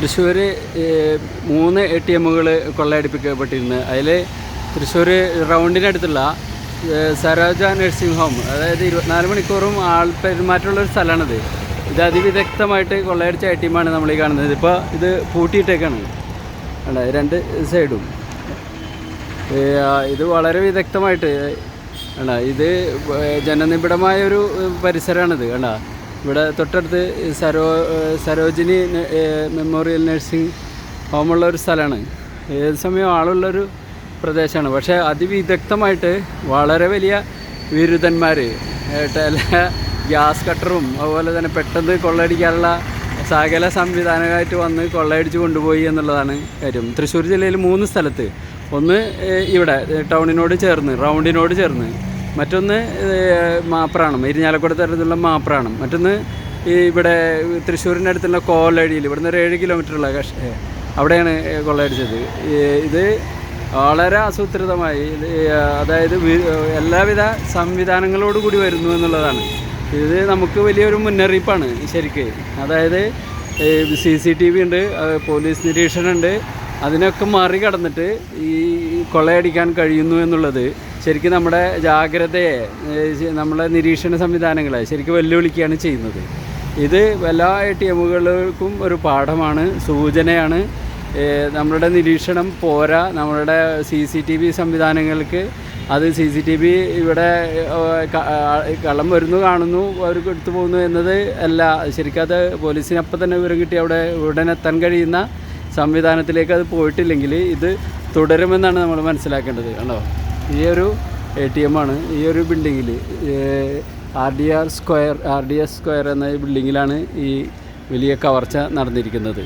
തൃശ്ശൂർ മൂന്ന് A T എമ്മുകൾ കൊള്ളയടിപ്പിക്കപ്പെട്ടിരുന്നു. അതിൽ തൃശ്ശൂർ റൗണ്ടിനടുത്തുള്ള സരോജ നഴ്സിംഗ് ഹോം അതായത് ഇരുപത്തിനാല് മണിക്കൂറും ആൾ പെരുമാറ്റമുള്ള ഒരു സ്ഥലമാണിത്. ഇത് അതിവിദഗ്ധമായിട്ട് കൊള്ളയടിച്ച എ ടി എമ്മാണ് നമ്മൾ ഈ കാണുന്നത്. ഇപ്പോൾ ഇത് പൂട്ടിയിട്ടേക്കാണ്. അല്ല രണ്ട് സൈഡും. ഇത് വളരെ വിദഗ്ധമായിട്ട് അല്ല ഇത് ജനനിബിഡമായ ഒരു പരിസരമാണിത് കണ്ട? ഇവിടെ തൊട്ടടുത്ത് സരോ സരോജിനി മെമ്മോറിയൽ നഴ്സിംഗ് ഹോമുള്ള ഒരു സ്ഥലമാണ്. ഏത് സമയം ആളുള്ളൊരു പ്രദേശമാണ്. പക്ഷേ അതിവിദഗ്ധമായിട്ട് വളരെ വലിയ വിരുദ്ധന്മാർ ഗ്യാസ് കട്ടറും അതുപോലെ തന്നെ പെട്ടെന്ന് കൊള്ളയടിക്കാനുള്ള സകല സംവിധാനമായിട്ട് വന്ന് കൊള്ളയടിച്ച് കൊണ്ടുപോയി എന്നുള്ളതാണ് കാര്യം. തൃശ്ശൂർ ജില്ലയിൽ മൂന്ന് സ്ഥലത്ത്. ഒന്ന് ഇവിടെ ടൗണിനോട് ചേർന്ന് റൗണ്ടിനോട് ചേർന്ന്. മറ്റൊന്ന് മാപ്രാണം ഇരിഞ്ഞാലക്കുടത്ത് അടുത്തുള്ള മാപ്രാണം. മറ്റൊന്ന് ഈ ഇവിടെ തൃശ്ശൂരിന്റെ അടുത്തുള്ള കോലടിയിൽ ഇവിടുന്ന് ഒരു ഏഴ് കിലോമീറ്ററുള്ള കഷ അവിടെയാണ് കൊള്ളയടിച്ചത്. ഇത് വളരെ ആസൂത്രിതമായി അതായത് എല്ലാവിധ സംവിധാനങ്ങളോട് കൂടി വരുന്നു എന്നുള്ളതാണ്. ഇത് നമുക്ക് വലിയൊരു മുന്നറിയിപ്പാണ് ശരിക്ക്. അതായത് സി സി ടി വി ഉണ്ട് പോലീസ് നിരീക്ഷണമുണ്ട്. അതിനൊക്കെ മറികടന്നിട്ട് ഈ കൊള്ളയടിക്കാൻ കഴിയുന്നു എന്നുള്ളത് ശരിക്കും നമ്മുടെ ജാഗ്രതയെ നമ്മുടെ നിരീക്ഷണ സംവിധാനങ്ങളെ ശരിക്കും വെല്ലുവിളിക്കുകയാണ് ചെയ്യുന്നത്. ഇത് എല്ലാ എ ടി എമ്മുകൾക്കും ഒരു പാഠമാണ് സൂചനയാണ്. നമ്മളുടെ നിരീക്ഷണം പോരാ. നമ്മളുടെ സി സി ടി വി സംവിധാനങ്ങൾക്ക് അത് സി സി ടി വി ഇവിടെ കള്ളം വരുന്നു കാണുന്നു അവർക്ക് എടുത്തു പോകുന്നു എന്നത് അല്ല. ശരിക്കും അത് പോലീസിനപ്പം തന്നെ വിവരം കിട്ടി. അവിടെ ഉടനെ എത്താൻ കഴിയുന്ന സംവിധാനത്തിലേക്ക് അത് പോയിട്ടില്ലെങ്കിൽ ഇത് തുടരുമെന്നാണ് നമ്മൾ മനസ്സിലാക്കേണ്ടത്. കണ്ടോ? ഈ ഒരു എ ടി എം ആണ് ഈ ഒരു ബിൽഡിങ്ങിൽ R D R square R D S square എന്ന ബിൽഡിങ്ങിലാണ് ഈ വലിയ കവർച്ച നടന്നിരിക്കുന്നത്.